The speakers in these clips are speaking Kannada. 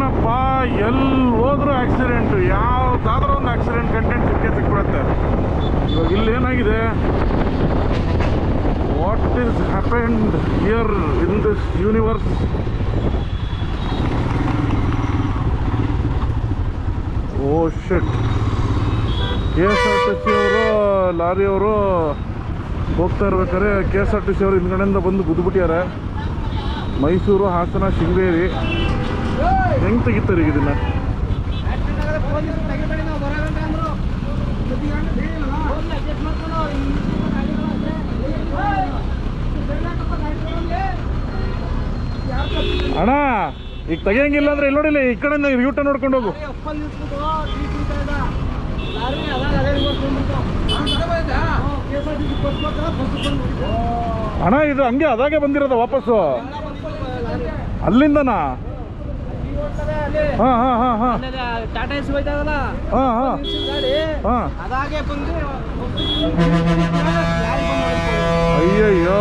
ಏನಪ್ಪ ಎಲ್ಲಿ ಹೋದ್ರೂ ಆಕ್ಸಿಡೆಂಟು ಯಾವುದಾದ್ರೂ ಒಂದು ಆಕ್ಸಿಡೆಂಟ್ ಕಂಟೆಂಟ್ ಸಿಕ್ಕೇ ಸಿಕ್ಬಿಡುತ್ತೆ. ಇವಾಗ ಇಲ್ಲಿ ಏನಾಗಿದೆ? What is happened here in this universe oh shit K S R T C ಅವರು ಲಾರಿಯವರು ಹೋಗ್ತಾ ಇರ್ಬೇಕಾದ್ರೆ K S R T C ಅವರು ಹಿಂದ್ಗಡೆಯಿಂದ ಬಂದು ಗುದ್ದುಬಿಟ್ಟಾರೆ ಮೈಸೂರು ಹಾಸನ ಶೃಂಗೇರಿ. ಹೆಂಗೆ ತೆಗಿತಾರೆ ಈಗ ಇದನ್ನ ಅಣ್ಣ, ಈಗ ತೆಗಿಯಂಗಿಲ್ಲ ಅಂದ್ರೆ ಇಲ್ಲಿ ನೋಡಿಲ್ಲ, ಈ ಕಡೆಯಿಂದ ಯೂಟ ನೋಡ್ಕೊಂಡು ಹೋಗು. ಅಣ್ಣ, ಇದು ಹಂಗೆ ಅದಾಗೆ ಬಂದಿರೋದ ವಾಪಸ್ಸು. ಅಲ್ಲಿಂದನಾ? ಹಾಂ ಹಾಂ ಹಾಂ ಹಾಂ. ಟಾಟಾ ಎಸ್ ಹೋಯ್ತಾವಲ್ಲ ಹಾಂ ಹಾಂ. ಹಾಂ. ಅದಾಗೆ ಬಂದು ಅಯ್ಯಯ್ಯೋ.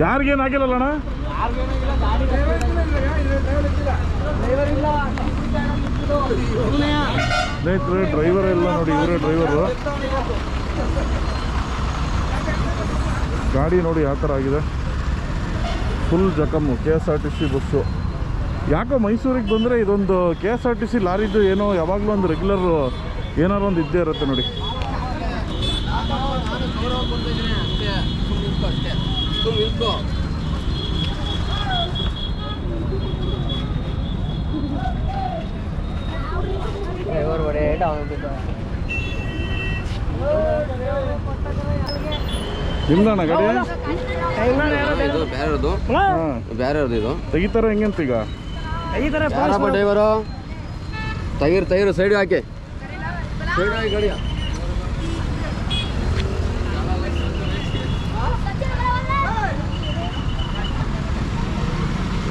ಯಾರಿಗೇನಾಗಿಲ್ಲಲ್ಲ ಅಣ್ಣ ಡ್ರೈವರ್ ಇಲ್ಲ ಸ್ನೇಹಿತರೆ ಡ್ರೈವರ್ ಎಲ್ಲ ನೋಡಿ ಇವರೇ ಡ್ರೈವರು ಗಾಡಿ ನೋಡಿ ಯಾವ ಥರ ಆಗಿದೆ. Full ಜಖಮ್ಮು K S R T C bus ಯಾಕೋ ಮೈಸೂರಿಗೆ ಬಂದರೆ ಇದೊಂದು K S R T C ಲಾರಿದು ಏನೋ ಯಾವಾಗಲೂ ಒಂದು ರೆಗ್ಯುಲರ್ ಏನಾರು ಒಂದು ಇದ್ದೇ ಇರುತ್ತೆ ನೋಡಿ. ನಿಮ್ದಣ್ಣ ಗಾಡಿ? ಇದು ತೆಗಿತಾರ ಹಾಂ. ಬೇರೆಯವ್ರದ್ದು ಇದು. ತೆಗಿತಾರ ಹೆಂಗಂತ ಈಗ? ಯಾರಪ್ಪ ಡ್ರೈವರು? ತಗಿರ್ ತೈರು ಸೈಡ್ ಹಾಕಿ. ಸೈಡ್ ಹಾಕಿ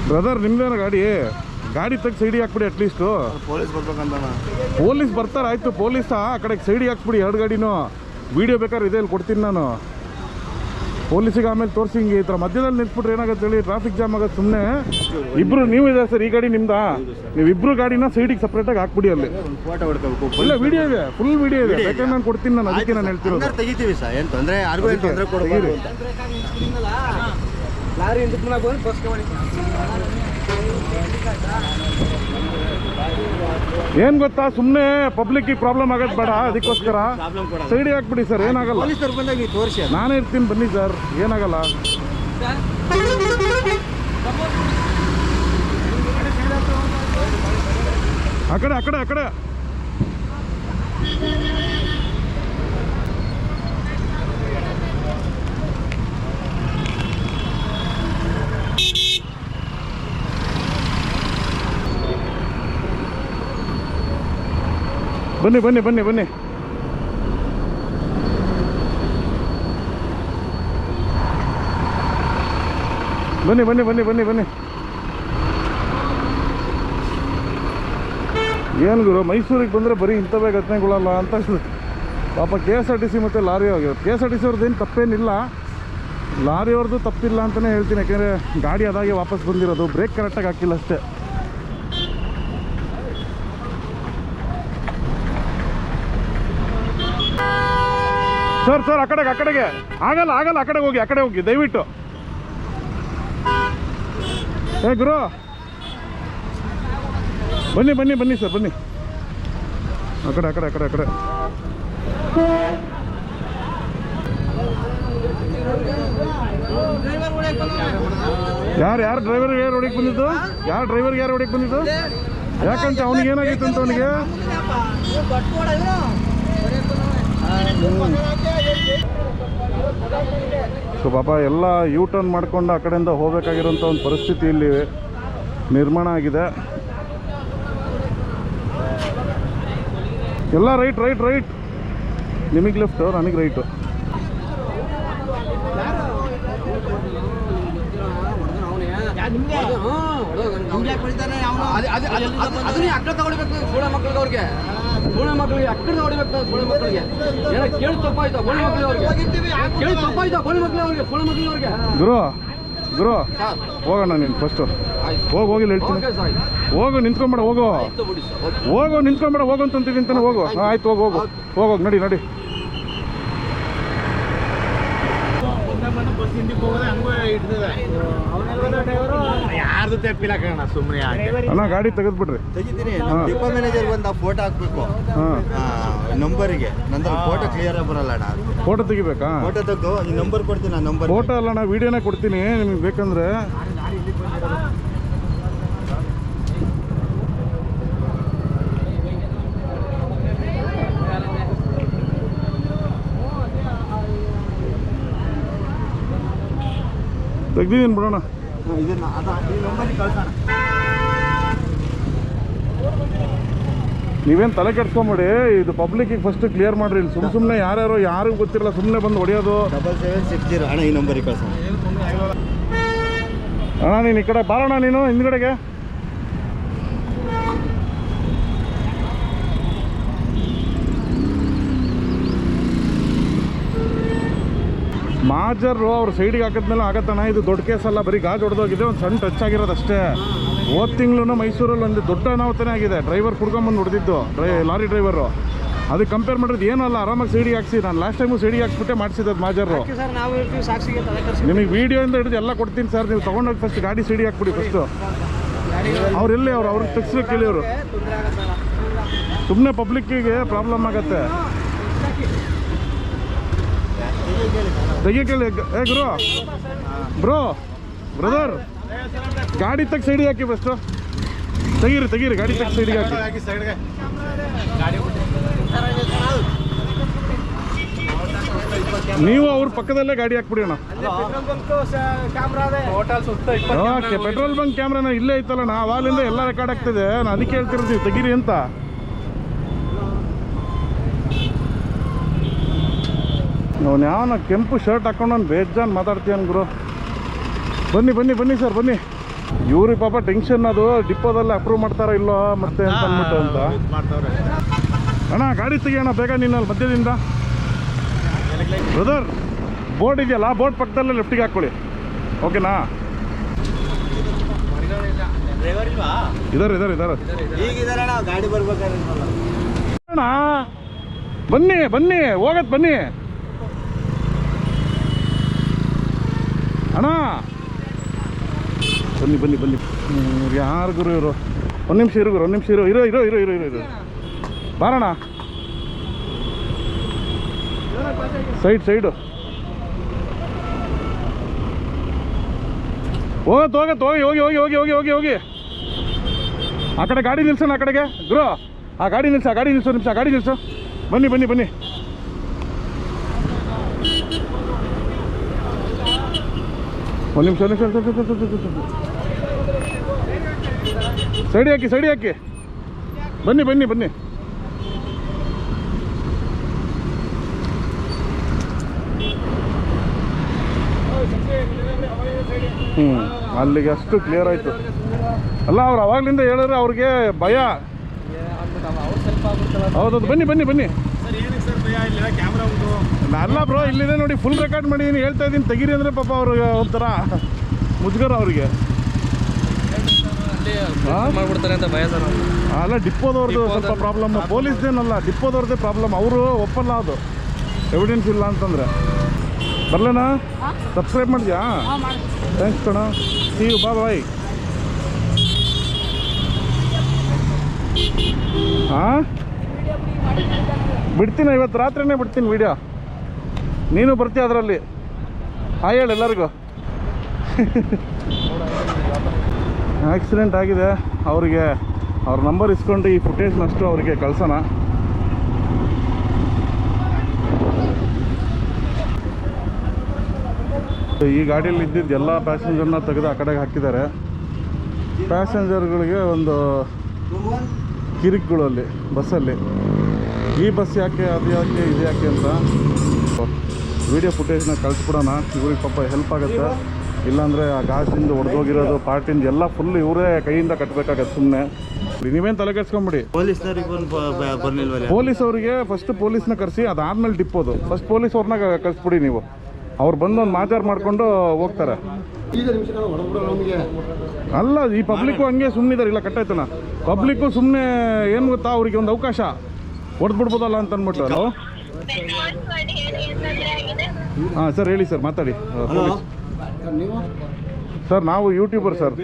ಬ್ರದರ್ ನಿಮ್ದೇನ ಗಾಡಿ? ಗಾಡಿ ತೆಗ್ದು ಸೈಡಿ ಹಾಕ್ಬಿಡಿ ಅಟ್ಲೀಸ್ಟು ಪೊಲೀಸ್ ಬರ್ಬೇಕಂತ ಪೊಲೀಸ್ ಬರ್ತಾರೆ ಆಯ್ತು ಪೊಲೀಸ್? ಆ ಕಡೆಗೆ ಸೈಡಿ ಹಾಕ್ಬಿಡಿ ಎರಡು ಗಾಡಿನೂ. ವಿಡಿಯೋ ಬೇಕಾದ್ರೆ ಇದೇ ಕೊಡ್ತೀನಿ ನಾನು. ಪೊಲೀಸಿಗೆ ಆಮೇಲೆ ತೋರಿಸಿ ಹಿಂಗೆ ಈ ಥರ ಮಧ್ಯದಲ್ಲಿ ನಿಂತ್ಬಿಟ್ರೆ ಏನಾಗುತ್ತೆ ಹೇಳಿ? ಟ್ರಾಫಿಕ್ ಜಾಮ್ ಆಗೋದು ಸುಮ್ಮನೆ ಇಬ್ರು ನೀವು ಇದೆ ಸರ್? ಈ ಗಾಡಿ ನಿಮ್ದಾ? ನೀವು ಇಬ್ರು ಗಾಡಿನ ಸೈಡಿಗೆ ಸಪ್ರೇಟಾಗಿ ಹಾಕ್ಬಿಡಿ ಅಲ್ಲಿ. ಇಲ್ಲ ವಿಡಿಯೋ ಇದೆ ಫುಲ್ ವಿಡಿಯೋ ಇದೆ. ಸೆಕೆಂಡ್ ನಾನು ಕೊಡ್ತೀನಿ ನಾನು ಅದಕ್ಕೆ ನಾನು ಹೇಳ್ತಿರೋದು. ತೆಗಿತೀವಿ ಸರ್ ಏನು ತೊಂದರೆ. ಲಾರಿ ಬಸ್ ಏನು ಗೊತ್ತಾ ಸುಮ್ಮನೆ ಪಬ್ಲಿಕ್ ಪ್ರಾಬ್ಲಮ್ ಆಗೋದು ಬೇಡ ಅದಕ್ಕೋಸ್ಕರ ಸೈಡ್ ಹಾಕ್ಬಿಡಿ ಸರ್ ಏನಾಗಲ್ಲ. ನಾನೇ ಇರ್ತೀನಿ ಬನ್ನಿ ಸರ್ ಏನಾಗಲ್ಲ. ಆ ಕಡೆ ಆ ಕಡೆ ಆ ಕಡೆ. ಬನ್ನಿ ಬನ್ನಿ ಬನ್ನಿ ಬನ್ನಿ. ಬನ್ನಿ ಬನ್ನಿ ಬನ್ನಿ ಬನ್ನಿ ಬನ್ನಿ. ಏನು ಗುರು, ಮೈಸೂರಿಗೆ ಬಂದರೆ ಬರೀ ಇಂಥವೇ ಘಟನೆಗಳಲ್ಲ ಅಂತ ಪಾಪ K S R T C ಮತ್ತು ಲಾರಿ ಆಗಿರೋದು K S R T C ಅವ್ರದ್ದು ಏನು ತಪ್ಪೇನಿಲ್ಲ. ಲಾರಿ ಅವ್ರದ್ದು ತಪ್ಪಿಲ್ಲ ಅಂತಲೇ ಹೇಳ್ತೀನಿ. ಯಾಕೆಂದರೆ ಗಾಡಿ ಅದಾಗೆ ವಾಪಸ್ ಬಂದಿರೋದು. ಬ್ರೇಕ್ ಕರೆಕ್ಟಾಗಿ ಹಾಕಿಲ್ಲ ಅಷ್ಟೇ. ಸರ್ ಸರ್, ಆ ಕಡೆಗೆ ಆ ಕಡೆಗೆ. ಆಗಲ್ಲ ಆಗಲ್ಲ, ಆ ಕಡೆಗೆ ಹೋಗಿ, ಆ ಕಡೆ ಹೋಗಿ, ದಯವಿಟ್ಟು. ಏ, ಗುರು. ಬನ್ನಿ ಬನ್ನಿ ಬನ್ನಿ, ಸರ್, ಬನ್ನಿ. ಆ ಕಡೆ ಆ ಕಡೆ ಆ ಕಡೆ ಆ ಕಡೆ. ಯಾರು ಯಾರು ಡ್ರೈವರ್ ಯಾರು ಹೊಡಿಗೆ ಬಂದಿದ್ದು? ಯಾರು ಡ್ರೈವರ್ಗೆ ಯಾರು ಹೊಡಿಗೆ ಬಂದಿದ್ದು? ಯಾಕಂತ ಅವ್ನಿಗೆ ಏನಾಗಿತ್ತು ಅಂತ ಅವನಿಗೆ? ಸೊ ಪಾಪ ಎಲ್ಲ ಯೂ ಟರ್ನ್ ಮಾಡ್ಕೊಂಡು ಆ ಕಡೆಯಿಂದ ಹೋಗಬೇಕಾಗಿರೋಂಥ ಒಂದು ಪರಿಸ್ಥಿತಿ ಇಲ್ಲಿ ನಿರ್ಮಾಣ ಆಗಿದೆ. ಎಲ್ಲ ರೈಟ್ ರೈಟ್ ರೈಟ್ ನಿಮಗೆ ಲೆಫ್ಟ್ ನನಗೆ ರೈಟು ಅದನ್ನೇ ಅಕ್ಕ ತಗೊಳ್ಬೇಕು ಸೋಳೆ ಮಕ್ಕಳಿಗೆ ಅವ್ರಿಗೆ. ಗೋಳೆ ಮಕ್ಕಳಿಗೆ ಅಕ್ಕಡೆ ನೋಡಬೇಕು ಗೋಳೆ ಮಕ್ಕಳಿಗೆ. ಏನ ಕೇಳಿ ತಪ್ಪಾಯ್ತಾ ಗೋಳೆ ಮಕ್ಕಳು ಅವ್ರಿಗೆ? ಕೇಳಿ ತಪ್ಪಾಯ್ತಾ ಗೋಳೆ ಮಕ್ಕಳು ಅವ್ರಿಗೆ ಗೋಳೆ ಮಕ್ಕಳು ಗುರು ಗುರು ಹೋಗೋಣ ನೀನು ಫಸ್ಟು ಹೋಗಿ ಹೋಗಿಲ್ಲ ಹೇಳ್ತೀನಿ. ಹೋಗು ನಿಂತ್ಕೊಂಬೇಡ ಹೋಗು. ಹೋಗು ನಿಂತ್ಕೊಂಬೇಡ ಹೋಗು ಅಂತಂತೀನಿ ಅಂತಾನೆ ಹೋಗು. ಆಯ್ತು. ಹೋಗಿ ಹೋಗು. ಹೋಗೋಗಿ ನಡಿ ನಡಿ. ಯಾರ್ದು ತಪ್ಪಿಲ್ಲ ಕಣ ಸುಮ್ಮನೆ ಅಣ್ಣ ಗಾಡಿ ತೆಗೆದ್ಬಿಡ್ರಿ. ತೆಗಿತೀನಿ. ಡಿಪೋ ಮ್ಯಾನೇಜರ್ ಬಂದು ಫೋಟೋ ಹಾಕ್ಬೇಕು. ನಂಬರಿಗೆ. ನಂತರ ಫೋಟೋ ಕ್ಲಿಯರ್ ಆಗಿ ಬರಲ್ಲ ಅಣ್ಣ. ಫೋಟೋ ತೆಗಿಬೇಕಾ? ಫೋಟೋ ತೆಗೆದು ಈ ನಂಬರ್ ಕೊಡ್ತೀನಿ ಆ ನಂಬರ್ ಫೋಟೋ ಅಲ್ಲ ಅಣ್ಣ ವಿಡಿಯೋನೇ ಕೊಡ್ತೀನಿ. ನಿಮ್ಗೆ ಬೇಕಂದ್ರೆ ತೆಗ್ದಿದ್ದೀನಿ ಬಿಡೋಣ. ನೀವೇನು ತಲೆ ಕೆಡ್ಸ್ಕೊಂಬಿಡಿ ಇದು ಪಬ್ಲಿಕ್ಕಿಗೆ ಫಸ್ಟ್ ಕ್ಲಿಯರ್ ಮಾಡ್ರಿ. ಇಲ್ಲಿ ಸುಮ್ಮ ಸುಮ್ಮನೆ ಯಾರ್ಯಾರು ಯಾರಿಗೂ ಗೊತ್ತಿರಲ್ಲ ಸುಮ್ಮನೆ ಬಂದು ಹೊಡೆಯೋದು. ಡಬಲ್ ಸೆವೆನ್ ಸಿಕ್ಸ್ ಜೀರೋ ಅಣ್ಣ ಈ ನಂಬರಿಗೆ ಕಳ್ಸೋಣ ಅಣ್ಣ ನೀನು ಈ ಕಡೆ ಬಾರೋಣ ನೀನು ಹಿಂದ್ಗಡೆಗೆ. ಮಾಜರು ಅವ್ರು ಸೈಡಿಗೆ ಹಾಕಿದ್ಮೇಲೆ ಆಗತ್ತಣ್ಣ. ಇದು ದೊಡ್ಡ ಕೇಸಲ್ಲ ಬರೀ ಗಾಜ್ ಹೊಡೆದೋಗಿದೆ ಒಂದು ಸಣ್ಣ ಟಚ್ ಆಗಿರೋದು ಅಷ್ಟೇ. ಹೋದ ತಿಂಗಳು ಮೈಸೂರಲ್ಲಿ ಒಂದು ದೊಡ್ಡ ಅನಾಹುತನೇ ಆಗಿದೆ. ಡ್ರೈವರ್ ಕುಡ್ಕೊಂಬಂದು ಹೊಡೆದಿದ್ದು ಡ್ರೈ ಲಾರಿ ಡ್ರೈವರು ಅದಕ್ಕೆ ಕಂಪೇರ್ ಮಾಡಿದ್ರೆ ಏನಲ್ಲ ಅಲ್ಲ ಆರಾಮಾಗಿ ಸೀಡಿ ಹಾಕ್ಸಿ. ನಾನು ಲಾಸ್ಟ್ ಟೈಮು ಸೈಡಿಗೆ ಹಾಕ್ಸ್ಬಿಟ್ಟೆ ಮಾಡಿಸಿದ್ದು ಮಾಜರು ನಿಮಗೆ ನಿಮಗೆ ವಿಡಿಯೋಯಿಂದ ಹಿಡಿದು ಎಲ್ಲ ಕೊಡ್ತೀನಿ ಸರ್ ನೀವು ತೊಗೊಂಡೋಗಿ ಫಸ್ಟ್ ಗಾಡಿ ಸಿಡಿ ಹಾಕ್ಬಿಡಿ ಫಸ್ಟು ಅವ್ರು ಎಲ್ಲಿ ಅವ್ರು? ಅವ್ರಿಗೆ ತೆಗ್ಸ್ಬೇಕು ಕೇಳಿಯವರು ಸುಮ್ಮನೆ ಪಬ್ಲಿಕ್ಕಿಗೆ ಪ್ರಾಬ್ಲಮ್ ಆಗತ್ತೆ. ತೆಗಿ ಕೇಳಿ ಏ ಗುರು. ಬ್ರೋ ಬ್ರದರ್ ಗಾಡಿ ತಗ ಸೈಡಿಗೆ ಹಾಕಿ ಫಸ್ಟು ತೆಗೀರಿ ತೆಗೀರಿ ಗಾಡಿ ತಗ ಸೈಡಿಗೆ ಹಾಕಿ. ನೀವು ಅವ್ರ ಪಕ್ಕದಲ್ಲೇ ಗಾಡಿ ಹಾಕ್ಬಿಡಿ ಅಣ್ಣ. ಪೆಟ್ರೋಲ್ ಬಂಕ್ ಕ್ಯಾಮ್ರಾ ಅದೇ. ಹೋಟೆಲ್ ಸುತ್ತ ಓಕೆ ಪೆಟ್ರೋಲ್ ಬಂಕ್ ಕ್ಯಾಮ್ರಾನ ಇಲ್ಲೇ ಐತಲ್ಲ ನಾ ಅವಾಗಿಂದ ಎಲ್ಲ ರೆಕಾರ್ಡ್ ಆಗ್ತಿದೆ. ನಾನು ಅದಕ್ಕೆ ಹೇಳ್ತಿರ್ತೀವಿ ತೆಗೀರಿ ಅಂತ. ಅವನು ಯಾವನ ಕೆಂಪು ಶರ್ಟ್ ಹಾಕೊಂಡು ಬೇಜಾನ್ ಮಾತಾಡ್ತೀಯನ್ ಗುರು. ಬನ್ನಿ ಬನ್ನಿ ಬನ್ನಿ ಸರ್ ಬನ್ನಿ. ಇವ್ರಿಗೆ ಪಾಪ ಟೆನ್ಷನ್ ಅದು ಡಿಪ್ಪೋದಲ್ಲಿ ಅಪ್ರೂವ್ ಮಾಡ್ತಾರ ಇಲ್ಲೋ ಮತ್ತೆ ಅಂತ ಅಂದ್ಬಿಟ್ಟು ಅಂತ. ಅಣ್ಣ ಗಾಡಿ ತೆಗಿಯೋಣ ಬೇಗ ನೀನು ಅಲ್ಲಿ ಮಧ್ಯದಿಂದ. ಬ್ರದರ್ ಬೋರ್ಡ್ ಇದೆಯಲ್ಲ ಬೋರ್ಡ್ ಪಕ್ಕದಲ್ಲೇ ಲೆಫ್ಟಿಗೆ ಹಾಕೊಳ್ಳಿ. ಓಕೆನಾ ಡ್ರೈವರ್ ಇಲ್ವಾ? ಇದಾರೆ ಇದಾರೆ ಇದಾರೆ. ಈಗಿದಾರೆ ಅಣ್ಣ ಗಾಡಿ ಬರ್ಬೇಕಾದ್ರೆ ಅಣ್ಣ ಬನ್ನಿ ಬನ್ನಿ ಹೋಗತ್ ಬನ್ನಿ. ಅಣ್ಣ. ಬನ್ನಿ ಬನ್ನಿ ಬನ್ನಿ. ಯಾರು ಗುರು ಇವರು? ಒಂದು ನಿಮಿಷ ಇರು ಗುರು, ಒಂದು ನಿಮಿಷ ಇರು. ಇರೋ ಇರೋ ಇರೋ ಇರೋ ಇರೋ ಇರೋ. ಬಾರಣ ಸೈಡ್, ಸೈಡು. ಹೋಗತ್ ಹೋಗತ್, ಹೋಗಿ ಹೋಗಿ ಹೋಗಿ ಹೋಗಿ ಹೋಗಿ ಹೋಗಿ ಹೋಗಿ. ಆ ಕಡೆ ಗಾಡಿ ನಿಲ್ಸೋಣ ಆ ಕಡೆಗೆ. ಗುರು, ಆ ಗಾಡಿ ನಿಲ್ಸ, ಆ ಗಾಡಿ ನಿಲ್ಸೋ ನಿಮಿಷ ಗಾಡಿ ನಿಲ್ಸು. ಬನ್ನಿ ಬನ್ನಿ ಬನ್ನಿ. ಒಂದು ನಿಮಿಷ ಒಂದು ನಿಮಿಷ ಸೈಡಿ ಹಾಕಿ ಸೈಡಿ ಹಾಕಿ. ಬನ್ನಿ ಬನ್ನಿ ಬನ್ನಿ. ಹ್ಞೂ ಅಲ್ಲಿಗೆ ಅಷ್ಟು ಕ್ಲಿಯರ್ ಆಯಿತು. ಅಲ್ಲ ಅವ್ರು ಅವಾಗ್ಲಿಂದ ಹೇಳಿದ್ರೆ ಅವ್ರಿಗೆ ಭಯ. ಹೌದೌದು ಬನ್ನಿ ಬನ್ನಿ ಬನ್ನಿ. ಅಲ್ಲ ಬ್ರೋ ಇಲ್ಲಿದೆ ನೋಡಿ ಫುಲ್ ರೆಕಾರ್ಡ್ ಮಾಡಿದ್ದೀನಿ ಹೇಳ್ತಾ ಇದ್ದೀನಿ. ತೆಗೀರಿ ಅಂದರೆ ಪಾಪ ಅವ್ರಿಗೆ ಒಂಥರ ಮುಜುಗರ ಅವರಿಗೆ. ಅಲ್ಲ ಡಿಪ್ಪೋದವ್ರದ್ದು ಸ್ವಲ್ಪ ಪ್ರಾಬ್ಲಮ್ ಪೊಲೀಸ್ದೇನಲ್ಲ ಡಿಪ್ಪೋದವ್ರದ್ದೇ ಪ್ರಾಬ್ಲಮ್ ಅವರು ಒಪ್ಪಲ್ಲ ಅದು. ಎವಿಡೆನ್ಸ್ ಇಲ್ಲ ಅಂತಂದ್ರೆ. ಬರ್ಲೇನಾ ಸಬ್ಸ್ಕ್ರೈಬ್ ಮಾಡಿದ್ಯಾ ಥ್ಯಾಂಕ್ಸ್ ಕಣ. ಸಿ ಯು ಬಾ ಬಾಯ್ ಹಾಂ ಬಿಡ್ತೀನಿ, ಇವತ್ತು ರಾತ್ರಿನೇ ಬಿಡ್ತೀನಿ ವಿಡಿಯೋ ನೀನು ಬರ್ತೀಯ ಅದರಲ್ಲಿ. ಹಾಯ್ ಹೇಳಿ ಎಲ್ಲರಿಗೂ. ಆಕ್ಸಿಡೆಂಟ್ ಆಗಿದೆ. ಅವರಿಗೆ, ಅವ್ರ ನಂಬರ್ ಇಸ್ಕೊಂಡು ಈ ಫುಟೇಜ್ನಷ್ಟು ಅವರಿಗೆ ಕಳ್ಸೋಣ. ಈ ಗಾಡಿಯಲ್ಲಿ ಇದ್ದಿದ್ದು ಎಲ್ಲ ಪ್ಯಾಸೆಂಜರ್ನ ತೆಗೆದು ಆ ಕಡೆಗೆ ಹಾಕಿದ್ದಾರೆ. ಪ್ಯಾಸೆಂಜರ್ಗಳಿಗೆ ಒಂದು ಕಿರಿಕ್ಗಳಲ್ಲಿ, ಬಸ್ಸಲ್ಲಿ. ಈ ಬಸ್ ಯಾಕೆ ಅದು ಯಾಕೆ ಇದು ಯಾಕೆ ಅಂತ? ವಿಡಿಯೋ ಫುಟೇಜ್ನ ಕಳಿಸ್ಬಿಡೋಣ ಇವ್ರಿಗೆ ಪಾಪ ಹೆಲ್ಪ್ ಆಗುತ್ತೆ. ಇಲ್ಲಾಂದರೆ ಆ ಗಾಜಿಂದ ಒಡೆದೋಗಿರೋದು ಪಾರ್ಟಿಂದ ಎಲ್ಲ ಫುಲ್ ಇವರೇ ಕೈಯಿಂದ ಕಟ್ಟಬೇಕಾಗತ್ತೆ ಸುಮ್ಮನೆ ನೀವೇನು ತಲೆ ಕೆಡ್ಸ್ಕೊಂಬಿಡಿ. ಪೊಲೀಸ್ ಅವರಿಗೆ ಫಸ್ಟ್ ಪೊಲೀಸ್ನ ಕರೆಸಿ ಅದಾದ್ಮೇಲೆ ಡಿಪ್ಪೋದು ಫಸ್ಟ್ ಪೊಲೀಸ್ ಅವ್ರನ್ನ ಕಳಿಸ್ಬಿಡಿ ನೀವು. ಅವ್ರು ಬಂದು ಒಂದು ಮಾಚಾರ ಮಾಡಿಕೊಂಡು ಹೋಗ್ತಾರೆ. ಅಲ್ಲ ಈ ಪಬ್ಲಿಕ್ಕು ಹಂಗೆ ಸುಮ್ಮನಿದ್ದಾರೆ ಇಲ್ಲ ಕಟ್ಟಾಯ್ತನ ಪಬ್ಲಿಕ್ಕು ಸುಮ್ಮನೆ ಏನು ಗೊತ್ತಾ ಅವ್ರಿಗೆ ಒಂದು ಅವಕಾಶ. ಹೊಡೆದ್ಬಿಡ್ಬೋದಲ್ಲ ಅಂತ ಅಂದ್ಬಿಟ್ಟು ಹಲೋ ಹಾಂ ಸರ್ ಹೇಳಿ ಸರ್ ಮಾತಾಡಿ. ಸರ್ ನಾವು ಯೂಟ್ಯೂಬರ್ ಸರ್.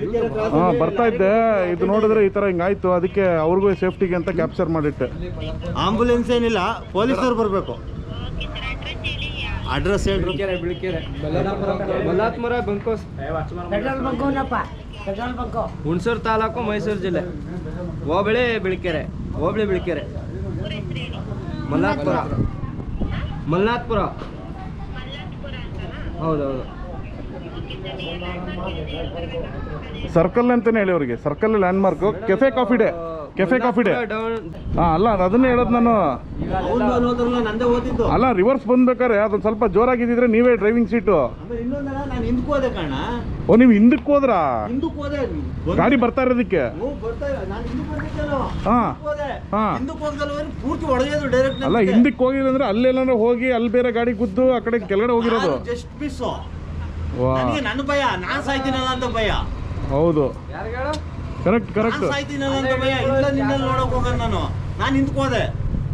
ಹಾಂ ಬರ್ತಾ ಇದ್ದೆ. ಇದು ನೋಡಿದ್ರೆ ಈ ಥರ ಹಿಂಗಾಯ್ತು ಅದಕ್ಕೆ ಅವ್ರಿಗೂ ಸೇಫ್ಟಿಗೆ ಅಂತ ಕ್ಯಾಪ್ಚರ್ ಮಾಡಿಟ್ಟೆ. ಆಂಬುಲೆನ್ಸ್ ಏನಿಲ್ಲ ಪೊಲೀಸರು ಬರಬೇಕು. ಅಡ್ರೆಸ್ ಹೇಳ್ರಿ. ಮಲ್ಲಾತ್ಮರ ಬಂಕೋಸ್ ಹುಣಸೂರು ತಾಲೂಕು ಮೈಸೂರು ಜಿಲ್ಲೆ. ಹೋಬಳಿ ಬಿಳಿಕೆರೆ. ಹೋಬಳಿ ಬಿಳಿಕೆರೆ. ಮಲ್ನಾಥ್ಪುರ ಹೌದೌದು. ಸರ್ಕಲ್ ಅಂತಾನೆ ಹೇಳಿ ಅವ್ರಿಗೆ. Circle landmark cafe coffee day cafe coffee day ಹಾಂ ಅಲ್ಲ ಅದನ್ನೇ ಹೇಳೋದು ನಾನು. ಅಲ್ಲ ರಿವರ್ಸ್ ಬಂದ್ಬೇಕಾರೆ ಅದೊಂದು ಸ್ವಲ್ಪ ಜೋರಾಗಿದ್ದಿದ್ರೆ ನೀವೇ ಡ್ರೈವಿಂಗ್ ಸೀಟು ಓ ನೀವು ಹಿಂದಕ್ಕೆ ಹೋದ್ರಾ? ಗಾಡಿ ಬರ್ತಾ ಇರೋದಕ್ಕೆ? ಅಲ್ಲ ಹಿಂದಕ್ಕೆ ಹೋಗಿಲ್ಲ ಹಾ. ಹಿಂದಕ್ಕೆ ಹೋದೆ. ಹಾ. ಪೂರ್ತಿ ಹೊಡೆಯೋದು ಡೈರೆಕ್ಟ್ ಅಲ್ಲ ಹಿಂದಕ್ಕೆ ಹೋಗಿದ್ರೆ ಅಲ್ಲೆಲ್ಲ ಹೋಗಿ ಅಲ್ಲಿ ಬೇರೆ ಗಾಡಿ ಗುದ್ದು ಆ ಕಡೆ ಕೆಳಗಡೆ ಹೋಗಿರೋದು. ಜಸ್ಟ್ ಮಿಸ್ಸು ವಾ. ನನಗೆ ನನ್ನ ಭಯ. ನಾನ್ ಸಾಯ್ತೀನಲ್ಲ ಅಂತ ಭಯ. ಹೌದು. ಯಾರಿಗೇಳು ಕರೆಕ್ಟ್ ನಾನ್ ಕರೆಕ್ಟ್ ಸಾಯ್ತೀನಲ್ಲ ಅಂತ ಭಯ. ಇಲ್ಲ ನಿನ್ನ ನೋಡಕ್ ಹೋಗ ನಾನು. ನಾನು ಹಿಂದಕ್ಕೆ ಹೋದೆ.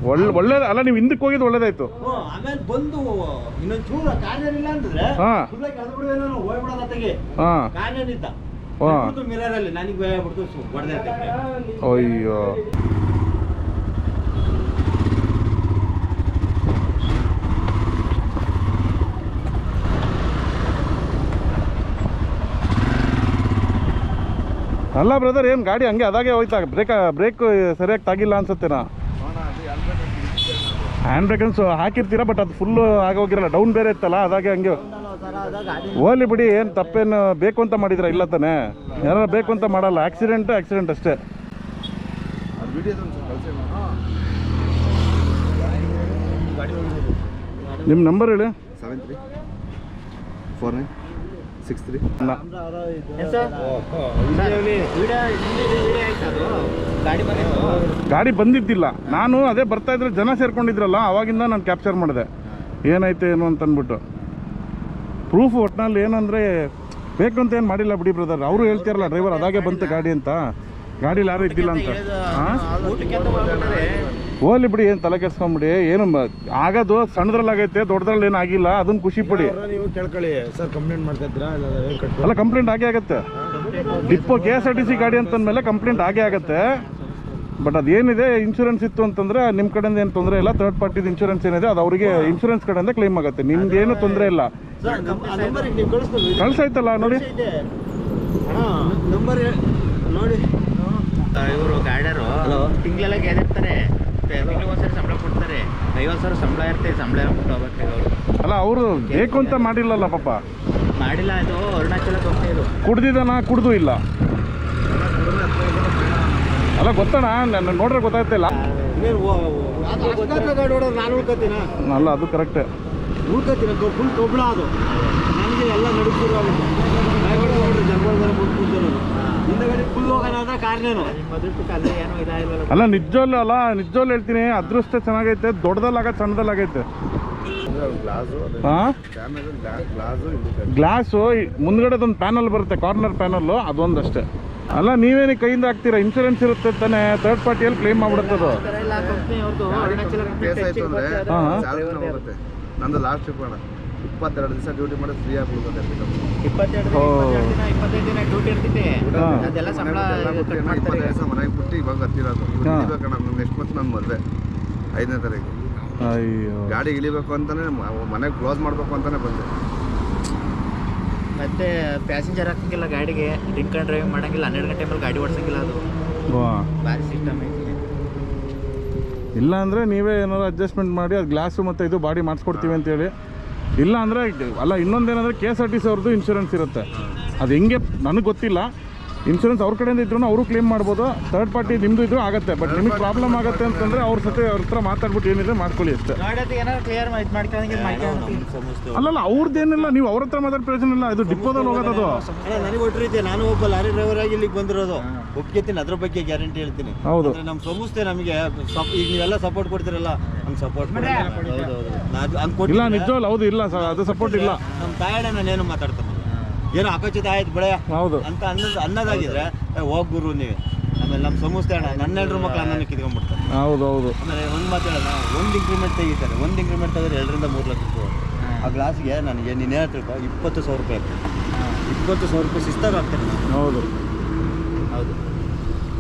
ಒಳ್ಳೆ ಒಳ್ಳೆ ಅಲ್ಲ ನೀವು ಹಿಂದಕ್ಕೆ ಹೋಗಿದ್ದು ಒಳ್ಳೇದಾಯ್ತು. ಹ್ಞೂ, ಆಮೇಲೆ ಬಂದು ಇನ್ನೊಂದ್ ಚೂರು ಕಾರ್ಯನಿಲ್ಲ ಅಂತಂದ್ರೆ ಹಾ. ಹಾಂ. ಹಾ. ನನಗೆ ಅಯ್ಯೋ. ಅಲ್ಲ ಬ್ರದರ್ ಏನು ಗಾಡಿ ಹಂಗೆ ಅದಾಗೆ ಹೋಯ್ತಾ? ಬ್ರೇಕ್ ಬ್ರೇಕ್ ಸರಿಯಾಗಿ ತಾಗಿಲ್ಲ ಅನ್ಸುತ್ತೇನಾ? ಹ್ಯಾಂಡ್ ಬ್ರೇಕ್ ಅನ್ಸು ಹಾಕಿರ್ತೀರಾ ಬಟ್ ಅದು ಫುಲ್ಲು ಆಗೋಗಿರಲ್ಲ ಡೌನ್ ಬೇರೆ ಇತ್ತಲ್ಲ ಅದಾಗೆ ಹಂಗೆ. ಓಲಿ ಬಿಡಿ ಏನು ತಪ್ಪೇನು ಬೇಕು ಅಂತ ಮಾಡಿದ್ರ ಇಲ್ಲ ತಾನೆ. ಏನಾರು ಬೇಕು ಅಂತ ಮಾಡಲ್ಲ. ಆಕ್ಸಿಡೆಂಟ್ ಆಕ್ಸಿಡೆಂಟ್ ಅಷ್ಟೇ. ನಿಮ್ಮ ನಂಬರ್ ಹೇಳಿ. Seven three four nine six three ಗಾಡಿ ಬಂದಿದ್ದಿಲ್ಲ. ನಾನು ಅದೇ ಬರ್ತಾ ಇದ್ರೆ ಜನ ಸೇರ್ಕೊಂಡಿದ್ರಲ್ಲ ಅವಾಗಿಂದ ನಾನು ಕ್ಯಾಪ್ಚರ್ ಮಾಡಿದೆ. ಏನೈತೆ ಏನು ಅಂತ ಅಂದ್ಬಿಟ್ಟು ಪ್ರೂಫ್ ಒಟ್ಟಿನಲ್ಲಿ ಏನಂದರೆ ಬೇಕು ಅಂತ ಏನು ಮಾಡಿಲ್ಲ ಬಿಡಿ ಬ್ರದರ್ ಅವರು ಹೇಳ್ತಿರಲ್ಲ ಡ್ರೈವರ್ ಅದಾಗೆ ಬಂತು ಗಾಡಿ ಅಂತ. ಗಾಡೀಲಿ ಯಾರು ಇದ್ದಿಲ್ಲ ಅಂತ? ಹೋಗ್ಲಿ ಬಿಡಿ ಏನು ತಲೆ ಕೆಡ್ಸ್ಕೊಂಬಿಡಿ. ಏನು ಆಗೋದು ಸಣ್ಣದ್ರಲ್ಲಿ ಆಗೈತೆ ದೊಡ್ಡದ್ರಲ್ಲಿ ಏನು ಆಗಿಲ್ಲ ಅದನ್ನ ಖುಷಿ ಪಡಿ. ನೀವು ಕೇಳ್ಕೊಳ್ಳಿ. ಸರ್ ಕಂಪ್ಲೇಂಟ್ ಮಾಡ್ತಾ ಅಲ್ಲ ಕಂಪ್ಲೇಂಟ್ ಆಗೇ ಆಗತ್ತೆ. Depot K S R T C ಗಾಡಿ ಅಂತಂದಮೇಲೆ ಕಂಪ್ಲೇಂಟ್ ಆಗೇ ಆಗತ್ತೆ. ಬಟ್ ಅದೇನಿದೆ ಇನ್ಶೂರೆನ್ಸ್ ಇತ್ತು ಅಂತಂದ್ರೆ ನಿಮ್ಮ ಕಡೆಯಿಂದ ಏನು ತೊಂದರೆ ಇಲ್ಲ. ಥರ್ಡ್ ಪಾರ್ಟಿದು ಇನ್ಶೂರೆನ್ಸ್ ಏನಿದೆ ಅದು ಅವರಿಗೆ ಇನ್ಶೂರೆನ್ಸ್ ಕಡೆಯಿಂದ ಕ್ಲೈಮ್ ಆಗುತ್ತೆ. ನಿಮ್ಗೆ ಏನು ತೊಂದರೆ ಇಲ್ಲ. ಕಳ್ಸಾಯ್ತಲ್ಲ ನೋಡಿ. ನಂಬರ್ ನೋಡಿ. ಇವರು ಗಾಡ್ಯರು ತಿಂಗಳೆಲ್ಲ ಗೆದಿರ್ತಾರೆ ಒಂದ್ಸರಿ ಸಂಬಳ ಕೊಡ್ತಾರೆ. ಐವತ್ತು ಸಾವಿರ ಸಂಬಳ ಇರ್ತದೆ ಸಂಬಳ ಬಿಟ್ಟು ಹೋಗ್ಬೇಕು ಅವರು. ಅಲ್ಲ ಅವರು ಬೇಕು ಅಂತ ಮಾಡಿಲ್ಲಲ್ಲ ಪಾಪ? ಮಾಡಿಲ್ಲ ಇದು ಅರುಣಾಚಲ ಕಂಪ್ನಿ ಇದು. ಕುಡ್ದಿದ್ದಾನ ಕುಡ್ದು ಇಲ್ಲ? ಅಲ್ಲ ಗೊತ್ತಣ್ಣ ನನ್ನ ನೋಡ್ರೆ ಗೊತ್ತಾಗ್ತಿಲ್ಲ ನಾನು ಉಳ್ಕೊತೀನ ಅಲ್ಲ ಅದು ಕರೆಕ್ಟ್ ಉಳ್ಕೊತೀನ ಫುಲ್ ಕೊಬ್ಬಳ ಅದು. ನನಗೆ ಎಲ್ಲ ನಡುತ್ತಿರೋ ನೋಡ್ರಿ ಜನಗಳ ಅಲ್ಲ ನಿಜವಲ್ಲೂ ಅಲ್ಲ ನಿಜವಲ್ಲೂ ಹೇಳ್ತೀನಿ. ಅದೃಷ್ಟ ಚೆನ್ನಾಗೈತೆ ದೊಡ್ಡದಲ್ಲಾಗ ಸಣ್ಣದಲ್ಲಾಗೈತೆ. ಗ್ಲಾಸು ಹಾಂ ಗ್ಲಾಸ್ ಮುಂದ್ಗಡೆದೊಂದು ಪ್ಯಾನಲ್ ಬರುತ್ತೆ ಕಾರ್ನರ್ ಪ್ಯಾನಲ್ಲು ಅದೊಂದಷ್ಟೇ. ಅಲ್ಲ ನೀವೇನು ಕೈಯಿಂದ ಹಾಕ್ತೀರಾ? ಇನ್ಶೂರೆನ್ಸ್ ಇರುತ್ತೆ ತಾನೆ? ಥರ್ಡ್ ಪಾರ್ಟಿಯಲ್ಲಿ ಕ್ಲೇಮ್ ಮಾಡ್ಬಿಡುತ್ತದು ನಂದು ಲಾಸ್ಟ್ ಇಪ್ಪತ್ತೆರಡು ದಿವಸ ಡ್ಯೂಟಿ ಮಾಡಿ ಫ್ರೀ ಆಗಿ ಇಪ್ಪತ್ತೆರಡು. ದಿನ ಇಪ್ಪತ್ತೈದು ದಿನ ಡ್ಯೂಟಿ ಇರ್ತಿದೆ ಹಾ. ಅದೆಲ್ಲ ಸಂಬಳ ಕಟ್ ಮಾಡ್ತಾರೆ ದಿವಸ ಮನೆಗೆ ಬಿಟ್ಟು ಇವಾಗ ಹತ್ತಿರೋದು. ಇಳಿಬೇಕಣ್ಣ ನೆಕ್ಸ್ಟ್ ಮಂತ್ ನನ್ನ ಮದುವೆ. ಐದನೇ ತಾರೀಕು. ಅಯ್ಯೋ. ಗಾಡಿ ಇಳಿಬೇಕು ಅಂತಾನೆ ಮನೆಗೆ ಕ್ಲೋಸ್ ಮಾಡಬೇಕು ಅಂತಾನೆ ಬಂದೆ. ಮತ್ತೆ ಪ್ಯಾಸೆಂಜರ್ ಹಾಕಂಗಿಲ್ಲ ಗಾಡಿಗೆ ಡ್ರಿಂಕ್ ಅಂಡ್ ಡ್ರೈವಿಂಗ್ ಮಾಡಂಗಿಲ್ಲ ಹನ್ನೆರಡು ಗಂಟೆ ಮೇಲೆ ಗಾಡಿ ಓಡಿಸಂಗಿಲ್ಲ ಅದು. ವಾ. ಭಾರಿ ಸಿಸ್ಟಮ್ ಐತಿ. ಇಲ್ಲ ಅಂದರೆ ನೀವೇ ಏನಾದ್ರು ಅಡ್ಜಸ್ಟ್ಮೆಂಟ್ ಮಾಡಿ ಅದು ಗ್ಲಾಸು ಮತ್ತು ಇದು ಬಾಡಿ ಮಾಡಿಸ್ಕೊಡ್ತೀವಿ ಅಂತೇಳಿ. ಇಲ್ಲ ಅಂದರೆ ಅಲ್ಲ, ಇನ್ನೊಂದೇನಂದರೆ K S R T C ಅವ್ರದ್ದು ಇನ್ಶೂರೆನ್ಸ್ ಇರುತ್ತೆ. ಅದು ಹೆಂಗೆ, ನನಗೆ ಗೊತ್ತಿಲ್ಲ. ಇನ್ಶೂರೆನ್ಸ್ ಅವ್ರ ಕಡೆಯಿಂದ ಇದ್ರೂ ಅವರು ಕ್ಲೇಮ್ ಮಾಡ್ಬೋದು. ಥರ್ಡ್ ಪಾರ್ಟಿ ನಿಮ್ಮದು ಇದ್ರೂ ಆಗುತ್ತೆ. ಬಟ್ ನಿಮಗೆ ಪ್ರಾಬ್ಲಮ್ ಆಗುತ್ತೆ ಅಂತಂದರೆ ಅವ್ರ ಸತಿ ಅವ್ರ ಹತ್ರ ಮಾತಾಡ್ಬಿಟ್ಟು ಏನಿದ್ರೆ ಮಾಡ್ಕೊಳ್ಳಿ ಅಷ್ಟೇ. ಅಲ್ಲಲ್ಲ ಅವ್ರದ್ದೇನಿಲ್ಲ ನೀವು ಅವ್ರ ಹತ್ರ ಮಾತಾಡೋ ಪ್ರಯೋಜನ ಇಲ್ಲ ಇದು ಡಿಪ್ಪೋದಲ್ಲಿ ಹೋಗೋದು ಅದು. ನನಗೆ ಒಟ್ಟಿರುತ್ತೆ ನಾನು ಒಬ್ಬ ಲಾರಿ ಡ್ರೈವರ್ ಆಗಿ ಇಲ್ಲಿಗೆ ಬಂದಿರೋದು. ಒಪ್ಕೊತೀನಿ ಅದ್ರ ಬಗ್ಗೆ ಗ್ಯಾರಂಟಿ ಹೇಳ್ತೀನಿ. ಹೌದು. ಅಂದ್ರೆ ನಮ್ಮ ಸಂಸ್ಥೆ ನಮಗೆ ಈಗ ನೀವೆಲ್ಲ ಸಪೋರ್ಟ್ ಕೊಡ್ತಿರಲ್ಲ ಹಂಗೆ ಸಪೋರ್ಟ್ ಹೌದು ಇಲ್ಲ ನಿಜವಲ್ಲ ಹೌದು ಇಲ್ಲ ಸರ್ ಅದು ಸಪೋರ್ಟ್ ಇಲ್ಲ. ನಮ್ಮ ಪ್ಯಾಡೇ ನಾನು ಏನು ಮಾತಾಡ್ತಾನೆ? ಏನೋ ಅಪಚಿತ ಆಯ್ತು ಬೆಳೆ ಹೌದು. ಅಂತ ಅನ್ನೋದು ಅನ್ನೋದಾಗಿದ್ರೆ ಹೋಗ್ ಗುರು ನೀವು. ಆಮೇಲೆ ನಮ್ಮ ಸಂಸ್ಥೆ ಅಣ್ಣ ನನ್ನ ಹೆಂಡ್ರ ಮಕ್ಕಳು ಅನ್ನನ ಕಿತ್ಕೊಂಡ್ಬಿಡ್ತಾರೆ. ಹೌದು ಹೌದು. ಆಮೇಲೆ ಒಂದು ಮಾತು ಹೇಳೋಣ. ಒಂದು ಇಂಕ್ರಿಮೆಂಟ್ ತೆಗಿತಾರೆ. ಒಂದು ಇಂಕ್ರಿಮೆಂಟ್ ತೆಗೆದ್ರೆ ಎರಡರಿಂದ ಮೂರು ಲಕ್ಷ ರೂಪಾಯಿ ಆ ಗ್ಲಾಸ್ಗೆ ನನಗೆ ನೀನು ತಿಳ್ಕೊ ಇಪ್ಪತ್ತು ಸಾವಿರ ರೂಪಾಯಿ ಆಗ್ತದೆ. ಇಪ್ಪತ್ತು ಸಾವಿರ ರೂಪಾಯಿ ಸಿಸ್ತಾರ ಆಗ್ತಾರೆ ಹೌದು. ಹೌದು.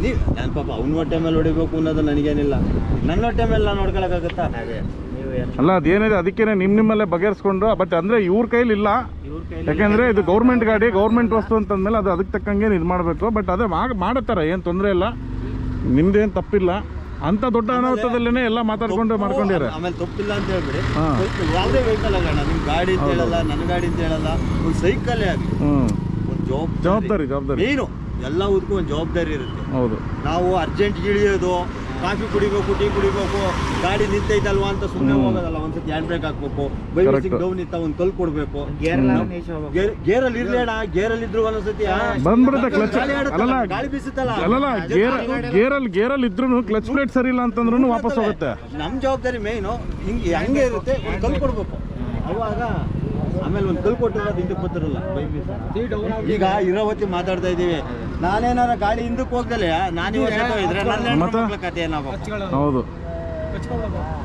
ನೀವು ನಾನು ಪಾಪ ಅವ್ನ ಹೊಟ್ಟೆ ಮೇಲೆ ಹೊಡಿಬೇಕು ಅನ್ನೋದು ನನಗೇನಿಲ್ಲ. ನನ್ನ ಹೊಟ್ಟೆ ಮೇಲೆ ನಾನು ನೋಡ್ಕೊಳಕ್ಕಾಗತ್ತಾ? ಅಲ್ಲ ಅದೇನಿದೆ? ಅದಕ್ಕೇನೆ ನಿಮ್ಮ ನಿಮ್ಮಲ್ಲೇ ಬಗೆಹರಿಸ್ಕೊಂಡು ಬಟ್ ಅಂದರೆ ಇವ್ರ ಕೈಲಿ ಇಲ್ಲ ಯಾಕಂದ್ರೆ ಇದು ಗೌರ್ಮೆಂಟ್ ಗಾಡಿ ಗೌರ್ಮೆಂಟ್ ವಸ್ತು ಅಂತಂದ್ಮೇಲೆ ಅದು ಅದಕ್ಕೆ ತಕ್ಕಂಗೆ ಇದು ಮಾಡಬೇಕು. ಬಟ್ ಅದೇ ಮಾಡತ್ತಾರ ಏನ್ ಏನು ತೊಂದರೆ ಇಲ್ಲ. ನಿಮ್ದೇನು ತಪ್ಪಿಲ್ಲ. ಅಂತ ದೊಡ್ಡ ಅನಾಹುತದಲ್ಲೇ ಎಲ್ಲ ಮಾತಾಡ್ಕೊಂಡು ಮಾಡ್ಕೊಂಡಿದ್ದಾರೆ. ಆಮೇಲೆ ತಪ್ಪಿಲ್ಲ ಅಂತ ಹೇಳ್ಬಿಡಿ. ಯಾವುದೇ ವೆಹಿಕಲ್ ಆಗೋಣ ನಿಮ್ಮ ಗಾಡಿ ಅಂತ ಹೇಳಲ್ಲ ನನ್ನ ಗಾಡಿ ಅಂತ ಹೇಳಲ್ಲ. ಒಂದು ಸೈಕಲ್ಲೇ ಆಗಲಿ. ಹ್ಞೂ ಒಂದು ಜವಾಬ್ದಾರಿ. ಜವಾಬ್ದಾರಿ ಏನು ಎಲ್ಲ ಒಂದು ಜವಾಬ್ದಾರಿ ಇರುತ್ತೆ. ಹೌದು. ನಾವು ಅರ್ಜೆಂಟ್ ಇಳಿಯೋದು ಕಾಫಿ ಕುಡಿಬೇಕು ಟೀ ಕುಡಿಬೇಕು ಗಾಡಿ ನಿಂತೈತಲ್ವಾ ಅಂತ ಸುಮ್ಮನೆ. ಹೋಗೋದಲ್ಲ ಒಂದ್ಸತಿ ಹ್ಯಾಂಡ್ ಬ್ರೇಕ್ ಹಾಕ್ಬೇಕು ಬೈಕ್. ಡೌನ್ ಇತ್ತ ಒಂದು ಕಲ್ ಕೊಡ್ಬೇಕು. ಗೇರ್ ಅಲ್ಲಿ ಇರ್ಲೇಡ ಗೇರ್- ಗೇರಲ್ಲಿ ಇರ್ಲಿ ಅಣ್ಣ ಗೇರಲ್ಲಿ ಇದ್ರು ಬಂದ್ಬಿಡುತ್ತೆ ಕ್ಲಚ್ ಅಲ್ಲಲ್ಲ ಗಾಳಿ ಬೀಸುತ್ತಲ್ಲ. ಅಲ್ಲಲ್ಲ ಗೇರ್ ಗೇರಲ್ಲಿ ಗೇರಲ್ಲಿ ಇದ್ರೂ ಕ್ಲಚ್ ಪ್ಲೇಟ್ ಸರಿ ಇಲ್ಲ ಅಂತಂದ್ರೂ ವಾಪಸ್ ಹೋಗುತ್ತೆ. ನಮ್ಮ ಜವಾಬ್ದಾರಿ ಮೇಯ್ನು ಹಿಂಗೆ ಹಂಗೆ ಇರುತ್ತೆ ಒಂದು ಕಲ್ ಕೊಡ್ಬೇಕು. ಅವಾಗ ಆಮೇಲೆ ಒಂದು ಕಲ್ ಕೊಟ್ಟಿರೋದು ಹಿಂದಕ್ಕೆ ಬರ್ತಿರಲ್ಲ ಈಗ ಇರೋವತ್ತಿ ಮಾತಾಡ್ತಾ ಇದ್ದೀವಿ. ನಾನೇನಾರ ಗಾಡಿ ಹಿಂದಕ್ಕೆ ಹೋಗ್ದಲೆ ನಾನು ಇದ್ರೆ ನನ್ನ ಕತೆ ಹೌದು.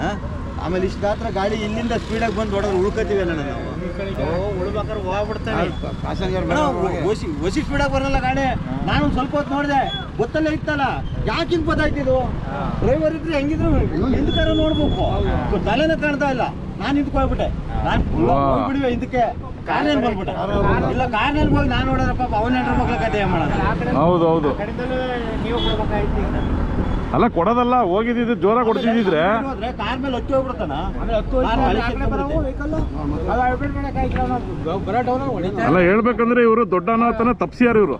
ಹಾ? ಆಮೇಲೆ ಇಷ್ಟು ಹತ್ರ ಗಾಡಿ ಇಲ್ಲಿಂದ ಸ್ಪೀಡಾಗಿ ಬಂದು ಹೊಡೆದ್ರೆ ಉಳ್ಕೋತೀವಿ ಅಣ್ಣ ನಾವು. ಉಳ್ಬೇಕಾದ್ರೆ ಹೋಗ್ಬಿಡ್ತಾನೆ ಒಸಿ ಒಸಿ ಸ್ಪೀಡಾಗಿ ಬರಲ್ಲ ಗಾಡಿ ನಾನು ಸ್ವಲ್ಪ ಹೊತ್ತು ನೋಡಿದೆ ಗೊತ್ತಲ್ಲೇ ಇತ್ತಲ್ಲ? ಯಾಕೆ ಹಿಂಗೆ ಗೊತ್ತಾಯ್ತಿದು ಡ್ರೈವರ್ ಇದ್ರೆ ಹೆಂಗಿದ್ರು ಹಿಂದ್ಕಾರ ನೋಡ್ಬೇಕು. ತಲೆನೇ ಕಾಣ್ತಾ ಇಲ್ಲ. ನಾನು ಹಿಂದಕ್ಕೆ ಹೋಗ್ಬಿಟ್ಟೆ. ನಾನು ಹೋಗ್ಬಿಡುವೆ ಇದಕ್ಕೆ ಹಿಂದಕ್ಕೆ ಕಾರ್ನಲ್ಲಿ ಬಂದ್ಬಿಟ್ಟೆ. ಇಲ್ಲ ಕಾರ್ನಲ್ಲಿ ಹೋಗಿ ನಾನು ನೋಡೋದಪ್ಪ ಪಾಪ ಅವನ ಹೆಂಡ್ರ ಮಕ್ಳ ಕತೆ ಏನ್ ಮಾಡೋದು? ಹೌದು ಹೌದು ನೀವು ಅಲ್ಲ ಕೊಡೋದಲ್ಲ ಹೋಗಿದ್ದಿದ್ದು ಜೋರ ಕೊಡ್ತಿದ್ರೆ ಕಾರ್ ಮೇಲೆ ಹತ್ತಿ ಹೋಗ್ಬಿಡ್ತಾನ. ಬರೋ ಡೌನ್ ಹೊಡಿತಾರೆ ಅಲ್ಲ ಹೇಳ್ಬೇಕಂದ್ರೆ ಇವರು ದೊಡ್ಡ ಅನಾಥನ ತಪ್ಸಿಯಾರ ಇವರು.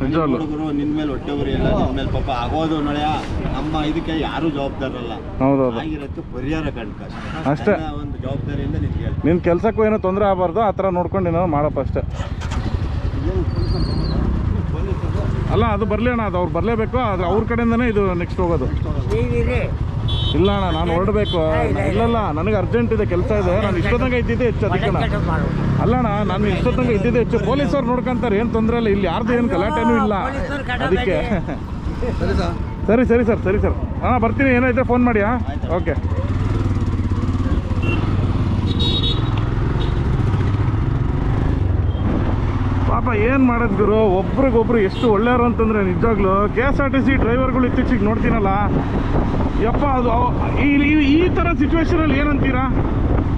ಹುಡುಗರು ನಿನ್ ಮೇಲೆ ಹೊಟ್ಟೆ ಉರಿ ಇಲ್ಲ ನಿನ್ ಮೇಲೆ ಪಾಪ ಆಗೋದು ನೋಡ್ಯ? ನಮ್ಮ ಇದಕ್ಕೆ ಯಾರು ಜವಾಬ್ದಾರಲ್ಲ ಹೌದೌದು. ಆಗಿರೋದಕ್ಕೆ ಪರಿಹಾರ ಕಂಡ್ಕ ಅಷ್ಟೇ. ಒಂದು ಜವಾಬ್ದಾರಿಯಿಂದ ನಿನ್ನ ಕೆಲಸಕ್ಕೂ ಏನೋ ತೊಂದರೆ ಆಗಬಾರ್ದು ಆ ಥರ ನೋಡ್ಕೊಂಡು ಏನೋ ಮಾಡಪ್ಪ ಅಷ್ಟೇ. ಅಲ್ಲ ಅದು ಬರಲಿ ಅಣ್ಣ ಅದು ಅವ್ರು ಬರಲೇಬೇಕು ಅದು ಅವ್ರ ಕಡೆಯಿಂದನೇ ಇದು ನೆಕ್ಸ್ಟ್ ಹೋಗೋದು. ಇಲ್ಲ ಅಣ್ಣ ನಾನು ಹೊರಡಬೇಕು. ಇಲ್ಲಲ್ಲ ನನಗೆ ಅರ್ಜೆಂಟ್ ಇದೆ ಕೆಲಸ ಇದೆ. ನಾನು ಇಷ್ಟೊತ್ತಂಗೆ ಇದ್ದಿದ್ದೆ ಹೆಚ್ಚು ಅದಕ್ಕೆ ಅಣ್ಣ. ಕೆಟ್ಟ ಅಲ್ಲ ಅಣ್ಣ ನಾನು ಇಷ್ಟೊತ್ತಂಗೆ ಇದ್ದಿದ್ದೆ ಹೆಚ್ಚು. ಪೊಲೀಸವ್ರು ನೋಡ್ಕೊಂತಾರೆ ಏನು ತೊಂದರೆ ಇಲ್ಲ. ಇಲ್ಲಿ ಯಾರ್ದು ಏನು ಗಲಾಟೆನೂ ಇಲ್ಲ. ಅದಕ್ಕೆ. ಸರಿ ಸರ್ ಸರಿ ಸರಿ ಸರ್ ಸರಿ ಸರ್. ಹಾಂ ಬರ್ತೀನಿ ಏನೋ ಇದ್ರೆ ಫೋನ್ ಮಾಡಿ ಹಾಂ ಓಕೆ ಪಾಪ ಏನು ಮಾಡೋದು ಗುರು? ಒಬ್ರಿಗೊಬ್ರು ಎಷ್ಟು ಒಳ್ಳೆಯವರು ಅಂತಂದರೆ ನಿಜವಾಗ್ಲೂ K S R T C ಡ್ರೈವರ್ಗಳು ಇತ್ತೀಚೆಗೆ ನೋಡ್ತೀನಲ್ಲ. ಯಪ್ಪ, ಅದು ಈ, ಈ- ಥರ ಸಿಚುವೇಶನಲ್ಲಿ ಏನಂತೀರಾ?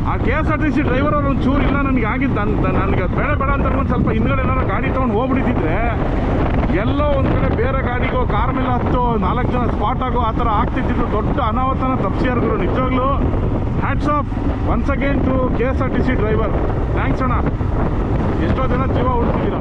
ಆ K S R T C driver ಅವ್ರು ಒಂಚೂರು ಇಲ್ಲ, ನನಗೆ ಆಗಿದ್ದು, ನನಗೆ ಅದು ಬೇಡ ಬೇಡ ಅಂತ ಒಂದು ಸ್ವಲ್ಪ ಹಿಂದ್ಗಡೆ ಏನಾರು ಗಾಡಿ ತೊಗೊಂಡು ಹೋಗ್ಬಿಟ್ಟಿದ್ರೆ ಎಲ್ಲೋ ಒಂದು ಕಡೆ ಬೇರೆ ಗಾಡಿಗೋ, ಕಾರ್ ಮೇಲೆ ಹತ್ತು, ನಾಲ್ಕು ಜನ ಸ್ಪಾಟ್ ಆಗೋ ಆ ಥರ ಆಗ್ತಿದ್ದು ದೊಡ್ಡ ಅನಾಹುತನ ತಪ್ಪಿಸಿಯಾರ್ಗರು ನಿಜವಾಗ್ಲೂ. Hats off once again to K S R T C driver thanks ಅಣ್ಣ. ಎಷ್ಟೋ ಜನ ಜೀವ ಉಳಿಸಿದ್ದೀರ